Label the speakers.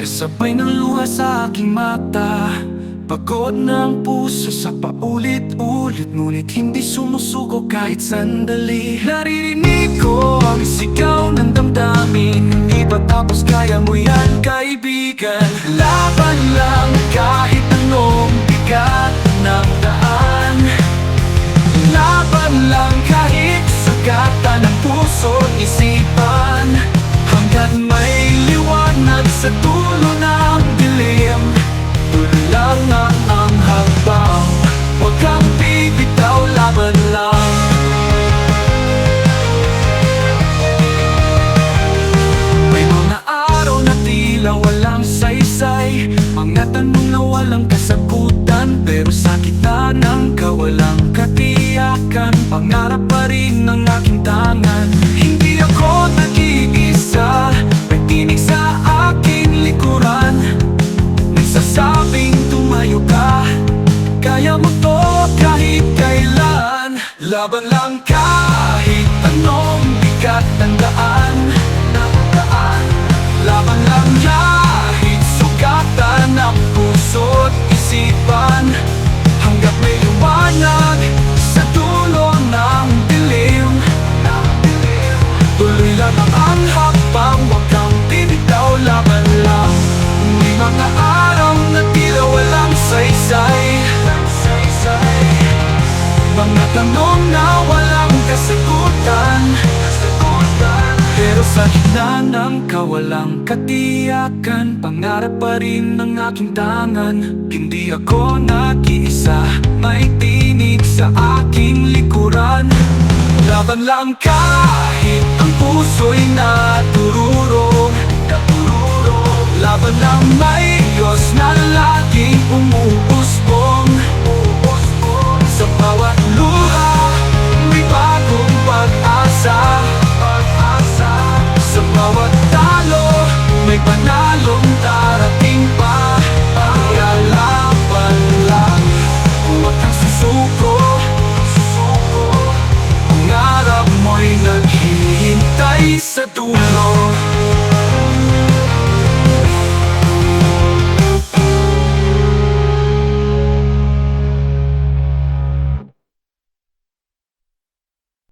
Speaker 1: Kasabay ng luha sa aking mata. Pagod ng puso sa paulit-ulit Ngunit hindi sumusuko kahit sandali. Naririnig ko ang sigaw ng damdamin Hindi tapos kaya mo yan kaibigan. Laban lang kahit walang kasagutan Pero sa kita ng kawalang katiyakan Pangarap pa rin ng aking tangan. Hindi ako nag-iisa May tinig sa aking likuran. Nagsasabing tumayo ka Kaya mo to kahit kailan. Laban lang kahit anong bigat ng daan tanong na walang kasagutan Pero sa gitna ng kawalang katiyakan Pangarap pa rin ng aking tangan. Hindi ako nag-iisa May tinig sa aking likuran. Laban lang kahit But now